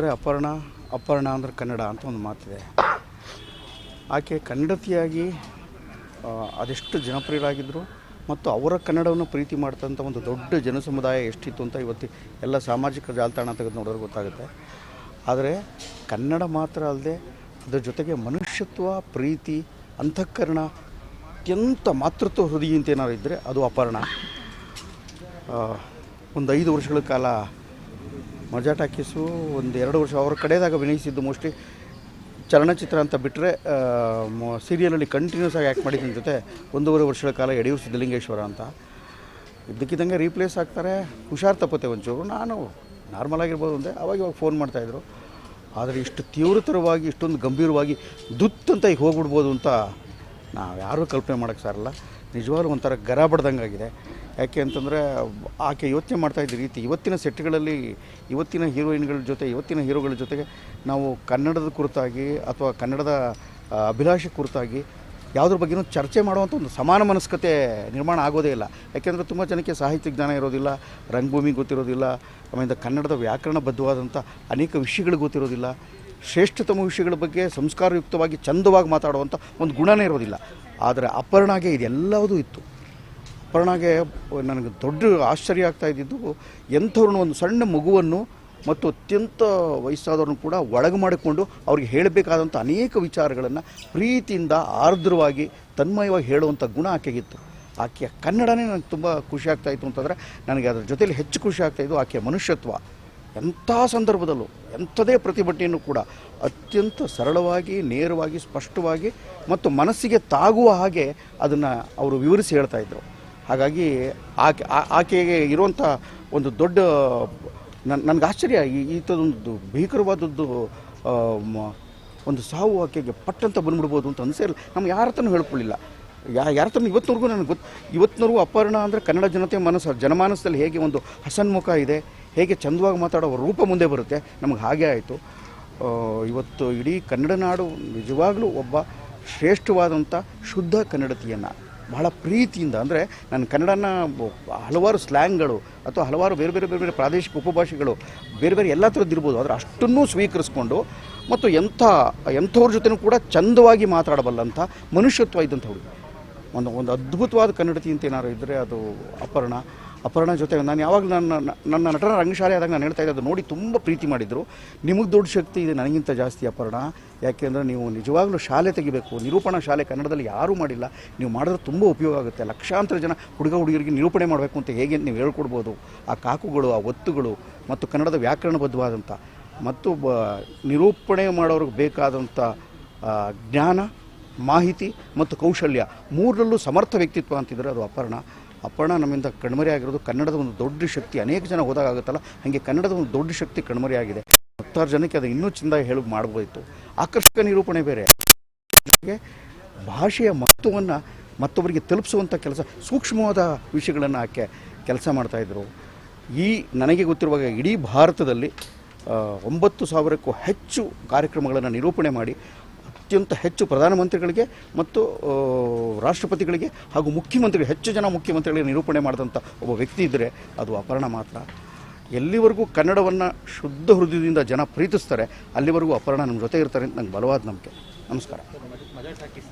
ಅಂದರೆ ಅಪರ್ಣ ಅಪರ್ಣ ಅಂದರೆ ಕನ್ನಡ ಅಂತ ಒಂದು ಮಾತಿದೆ. ಆಕೆ ಕನ್ನಡತಿಯಾಗಿ ಅದೆಷ್ಟು ಜನಪ್ರಿಯರಾಗಿದ್ದರು ಮತ್ತು ಅವರ ಕನ್ನಡವನ್ನು ಪ್ರೀತಿ ಮಾಡ್ತಂಥ ಒಂದು ದೊಡ್ಡ ಜನಸಮುದಾಯ ಎಷ್ಟಿತ್ತು ಅಂತ ಇವತ್ತು ಎಲ್ಲ ಸಾಮಾಜಿಕ ಜಾಲತಾಣ ತೆಗೆದು ನೋಡೋರು ಗೊತ್ತಾಗುತ್ತೆ. ಆದರೆ ಕನ್ನಡ ಮಾತ್ರ ಅಲ್ಲದೆ ಅದರ ಜೊತೆಗೆ ಮನುಷ್ಯತ್ವ, ಪ್ರೀತಿ ಅಂತಃಕರಣ ಅತ್ಯಂತ ಮಾತೃತ್ವ ಹೃದಯ ಅಂತ ಏನಾದ್ರು ಇದ್ದರೆ ಅದು ಅಪರ್ಣ. ಒಂದು ಐದು ವರ್ಷಗಳ ಕಾಲ ಮಜಾ ಟಾಕೀಸು ಒಂದು ಎರಡು ವರ್ಷ ಅವ್ರ ಕಡೆದಾಗ ಅಭಿನಯಿಸಿದ್ದು ಮೋಸ್ಟ್ಲಿ ಚಲನಚಿತ್ರ ಅಂತ ಬಿಟ್ಟರೆ ಸೀರಿಯಲಲ್ಲಿ ಕಂಟಿನ್ಯೂಸ್ ಆಗಿ ಆ್ಯಕ್ಟ್ ಮಾಡಿದ್ದ ಜೊತೆ ಒಂದೂವರೆ ವರ್ಷಗಳ ಕಾಲ ಯಡಿಯೂರು ಸಿದ್ದಲಿಂಗೇಶ್ವರ ಅಂತ. ಇದ್ದಕ್ಕಿದ್ದಂಗೆ ರೀಪ್ಲೇಸ್ ಆಗ್ತಾರೆ ಹುಷಾರ್ ತಪ್ಪತ್ತೆ ಒಂಚೂರು. ನಾನು ನಾರ್ಮಲ್ ಆಗಿರ್ಬೋದು ಅಂದೆ, ಅವಾಗ ಇವಾಗ ಫೋನ್ ಮಾಡ್ತಾಯಿದ್ರು ಆದರೆ ಇಷ್ಟು ತೀವ್ರತರವಾಗಿ, ಇಷ್ಟೊಂದು ಗಂಭೀರವಾಗಿ ದುತ್ತು ಅಂತ ಈಗ ಹೋಗ್ಬಿಡ್ಬೋದು ಅಂತ ನಾವು ಯಾರೂ ಕಲ್ಪನೆ ಮಾಡೋಕ್ಕೆ ಸಾರಲ್ಲ. ನಿಜವಾಗ್ಲೂ ಒಂಥರ ಗರ ಬಡ್ದಂಗೆ ಆಗಿದೆ ಯಾಕೆ ಅಂತಂದರೆ ಆಕೆ ಯೋಚನೆ ಮಾಡ್ತಾ ಇದ್ದ ರೀತಿ ಇವತ್ತಿನ ಸೆಟ್ಗಳಲ್ಲಿ ಇವತ್ತಿನ ಹೀರೋಯಿನ್ಗಳ ಜೊತೆ, ಇವತ್ತಿನ ಹೀರೋಗಳ ಜೊತೆಗೆ ನಾವು ಕನ್ನಡದ ಕುರಿತಾಗಿ ಅಥವಾ ಕನ್ನಡದ ಅಭಿಲಾಷೆ ಕುರಿತಾಗಿ ಯಾವುದ್ರ ಬಗ್ಗೆನೂ ಚರ್ಚೆ ಮಾಡುವಂಥ ಒಂದು ಸಮಾನ ಮನಸ್ಕತೆ ನಿರ್ಮಾಣ ಆಗೋದೇ ಇಲ್ಲ. ಯಾಕೆಂದರೆ ತುಂಬ ಜನಕ್ಕೆ ಸಾಹಿತ್ಯ ಜ್ಞಾನ ಇರೋದಿಲ್ಲ, ರಂಗಭೂಮಿ ಗೊತ್ತಿರೋದಿಲ್ಲ, ಆಮೇಲೆ ಕನ್ನಡದ ವ್ಯಾಕರಣ ಬದ್ಧವಾದಂಥ ಅನೇಕ ವಿಷಯಗಳು ಗೊತ್ತಿರೋದಿಲ್ಲ, ಶ್ರೇಷ್ಠತಮ ವಿಷಯಗಳ ಬಗ್ಗೆ ಸಂಸ್ಕಾರಯುಕ್ತವಾಗಿ ಚಂದವಾಗಿ ಮಾತಾಡುವಂಥ ಒಂದು ಗುಣನೇ ಇರೋದಿಲ್ಲ. ಆದರೆ ಅಪರ್ಣಾಗೆ ಇದೆಲ್ಲವೂ ಇತ್ತು. ಅಪರ್ಣಾಗೆ ನನಗೆ ದೊಡ್ಡ ಆಶ್ಚರ್ಯ ಆಗ್ತಾ ಇದ್ದಿದ್ದು, ಎಂಥವ್ರನ್ನ ಒಂದು ಸಣ್ಣ ಮಗುವನ್ನು ಮತ್ತು ಅತ್ಯಂತ ವಯಸ್ಸಾದವ್ರನ್ನು ಕೂಡ ಒಳಗೆ ಮಾಡಿಕೊಂಡು ಅವ್ರಿಗೆ ಹೇಳಬೇಕಾದಂಥ ಅನೇಕ ವಿಚಾರಗಳನ್ನು ಪ್ರೀತಿಯಿಂದ, ಆರ್ದ್ರವಾಗಿ, ತನ್ಮಯವಾಗಿ ಹೇಳುವಂಥ ಗುಣ ಆಕೆಗಿತ್ತು. ಆಕೆಯ ಕನ್ನಡನೇ ನನಗೆ ತುಂಬ ಖುಷಿ ಆಗ್ತಾ ಇತ್ತು ಅಂತಂದರೆ, ನನಗೆ ಅದರ ಜೊತೆಯಲ್ಲಿ ಹೆಚ್ಚು ಖುಷಿ ಆಗ್ತಾಯಿದ್ದು ಆಕೆಯ ಮನುಷ್ಯತ್ವ. ಎಂಥ ಸಂದರ್ಭದಲ್ಲೂ, ಎಂಥದೇ ಪ್ರತಿಭಟನೆಯನ್ನು ಕೂಡ ಅತ್ಯಂತ ಸರಳವಾಗಿ, ನೇರವಾಗಿ, ಸ್ಪಷ್ಟವಾಗಿ ಮತ್ತು ಮನಸ್ಸಿಗೆ ತಾಗುವ ಹಾಗೆ ಅದನ್ನು ಅವರು ವಿವರಿಸಿ ಹೇಳ್ತಾ ಇದ್ದರು ಹಾಗಾಗಿ ಆಕೆ ಆಕೆಗೆ ಇರುವಂಥ ಒಂದು ದೊಡ್ಡ ನನಗೆ ಆಶ್ಚರ್ಯ, ಈ ಥರದೊಂದು ಭೀಕರವಾದದ್ದು ಒಂದು ಸಾವು ಆಕೆಗೆ ಪಟ್ಟಂತ ಬಂದ್ಬಿಡ್ಬೋದು ಅಂತ ಅನಿಸೇ ಇಲ್ಲ. ನಮ್ಗೆ ಯಾರ ಹತ್ರನೂ ಹೇಳ್ಕೊಳ್ಳಿಲ್ಲ ಯಾ, ಯಾರ ಹತ್ರ ಇವತ್ತಿನವರೆಗೂ ನನಗೆ ಗೊತ್ತು ಇವತ್ತಿನವರೆಗೂ ಅಪರ್ಣ ಅಂದರೆ ಕನ್ನಡ ಜನತೆ ಮನಸ್ಸು ಜನಮಾನಸದಲ್ಲಿ ಹೇಗೆ ಒಂದು ಹಸನ್ಮುಖ ಇದೆ, ಹೇಗೆ ಚಂದವಾಗಿ ಮಾತಾಡೋ ರೂಪ ಮುಂದೆ ಬರುತ್ತೆ, ನಮಗೆ ಹಾಗೆ ಆಯಿತು. ಇವತ್ತು ಇಡೀ ಕನ್ನಡ ನಾಡು ನಿಜವಾಗಲೂ ಒಬ್ಬ ಶ್ರೇಷ್ಠವಾದಂಥ ಶುದ್ಧ ಕನ್ನಡತಿಯನ್ನು ಬಹಳ ಪ್ರೀತಿಯಿಂದ, ಅಂದರೆ ನನ್ನ ಕನ್ನಡನ ಹಲವಾರು ಸ್ಲ್ಯಾಂಗ್ಗಳು ಅಥವಾ ಹಲವಾರು ಬೇರೆ ಬೇರೆ ಬೇರೆ ಬೇರೆ ಪ್ರಾದೇಶಿಕ ಉಪಭಾಷೆಗಳು ಬೇರೆ ಬೇರೆ ಎಲ್ಲ ಥರದ್ದು ಇರ್ಬೋದು, ಆದರೆ ಅಷ್ಟನ್ನೂ ಸ್ವೀಕರಿಸ್ಕೊಂಡು ಮತ್ತು ಎಂಥ, ಎಂಥವ್ರ ಜೊತೆನೂ ಕೂಡ ಚಂದವಾಗಿ ಮಾತಾಡಬಲ್ಲಂಥ ಮನುಷ್ಯತ್ವ ಇದ್ದಂಥವ್ರು ಒಂದು ಒಂದು ಅದ್ಭುತವಾದ ಕನ್ನಡತಿ ಅಂತ ಏನಾದ್ರು ಇದ್ದರೆ ಅದು ಅಪರ್ಣ. ಅಪರ್ಣ ಜೊತೆ ನಾನು ಯಾವಾಗ ನನ್ನ ನನ್ನ ನಟನ ರಂಗಶಾಲೆ ಆದಾಗ ನಾನು ಹೇಳ್ತಾ ಇದ್ದೆ ನೋಡಿ ತುಂಬ ಪ್ರೀತಿ ಮಾಡಿದರು. ನಿಮಗೆ ದೊಡ್ಡ ಶಕ್ತಿ ಇದೆ, ನನಗಿಂತ ಜಾಸ್ತಿ ಅಪರ್ಣ. ಯಾಕೆಂದರೆ ನೀವು ನಿಜವಾಗ್ಲೂ ಶಾಲೆ ತೆಗಿಬೇಕು. ನಿರೂಪಣಾ ಶಾಲೆ ಕನ್ನಡದಲ್ಲಿ ಯಾರೂ ಮಾಡಿಲ್ಲ. ನೀವು ಮಾಡಿದ್ರೆ ತುಂಬ ಉಪಯೋಗ ಆಗುತ್ತೆ. ಲಕ್ಷಾಂತರ ಜನ ಹುಡುಗ ಹುಡುಗಿಯರಿಗೆ ನಿರೂಪಣೆ ಮಾಡಬೇಕು ಅಂತ ಹೇಗೆ ನೀವು ಹೇಳ್ಕೊಡ್ಬೋದು. ಆ ಕಾಕುಗಳು, ಆ ಒತ್ತುಗಳು ಮತ್ತು ಕನ್ನಡದ ವ್ಯಾಕರಣಬದ್ಧವಾದಂಥ ಮತ್ತು ಬ ನಿರೂಪಣೆ ಮಾಡೋರಿಗೆ ಬೇಕಾದಂಥ ಜ್ಞಾನ ಮಾಹಿತಿ ಮತ್ತು ಕೌಶಲ್ಯ ಮೂರರಲ್ಲೂ ಸಮರ್ಥ ವ್ಯಕ್ತಿತ್ವ ಅಂತಿದ್ರೆ ಅದು ಅಪರ್ಣ. ಅಪರ್ಣ ನಮ್ಮಿಂದ ಕಣ್ಮರೆ ಆಗಿರೋದು ಕನ್ನಡದ ಒಂದು ದೊಡ್ಡ ಶಕ್ತಿ. ಅನೇಕ ಜನ ಹೋದಾಗ ಆಗುತ್ತಲ್ಲ ಹಾಗೆ ಕನ್ನಡದ ಒಂದು ದೊಡ್ಡ ಶಕ್ತಿ ಕಣ್ಮರೆ ಆಗಿದೆ. ಹತ್ತಾರು ಜನಕ್ಕೆ ಅದು ಇನ್ನೂ ಚೆಂದ ಹೇಳಿ ಮಾಡ್ಬೋದಿತ್ತು. ಆಕರ್ಷಕ ನಿರೂಪಣೆ ಬೇರೆ. ಭಾಷೆಯ ಮಹತ್ವವನ್ನು ಮತ್ತೊಬ್ಬರಿಗೆ ತಲುಪಿಸುವಂಥ ಕೆಲಸ, ಸೂಕ್ಷ್ಮವಾದ ವಿಷಯಗಳನ್ನು ಆಕೆ ಕೆಲಸ ಮಾಡ್ತಾಯಿದ್ರು ಈ ನನಗೆ ಗೊತ್ತಿರುವಾಗ ಇಡೀ ಭಾರತದಲ್ಲಿ ಒಂಬತ್ತು ಸಾವಿರಕ್ಕೂ ಹೆಚ್ಚು ಕಾರ್ಯಕ್ರಮಗಳನ್ನು ನಿರೂಪಣೆ ಮಾಡಿ ಅತ್ಯಂತ ಹೆಚ್ಚು ಪ್ರಧಾನಮಂತ್ರಿಗಳಿಗೆ ಮತ್ತು ರಾಷ್ಟ್ರಪತಿಗಳಿಗೆ ಹಾಗೂ ಮುಖ್ಯಮಂತ್ರಿಗಳು ಹೆಚ್ಚು ಜನ ಮುಖ್ಯಮಂತ್ರಿಗಳಿಗೆ ನಿರೂಪಣೆ ಮಾಡಿದಂಥ ಒಬ್ಬ ವ್ಯಕ್ತಿ ಇದ್ದರೆ ಅದು ಅಪರ್ಣ ಮಾತ್ರ. ಎಲ್ಲಿವರೆಗೂ ಕನ್ನಡವನ್ನು ಶುದ್ಧ ಹೃದಯದಿಂದ ಜನ ಪ್ರೀತಿಸ್ತಾರೆ, ಅಲ್ಲಿವರೆಗೂ ಅಪರ್ಣ ನಮ್ಮ ಜೊತೆ ಇರ್ತಾರೆ ಅಂತ ನಂಗೆ ಬಲವಾದ ನಂಬಿಕೆ. ನಮಸ್ಕಾರ.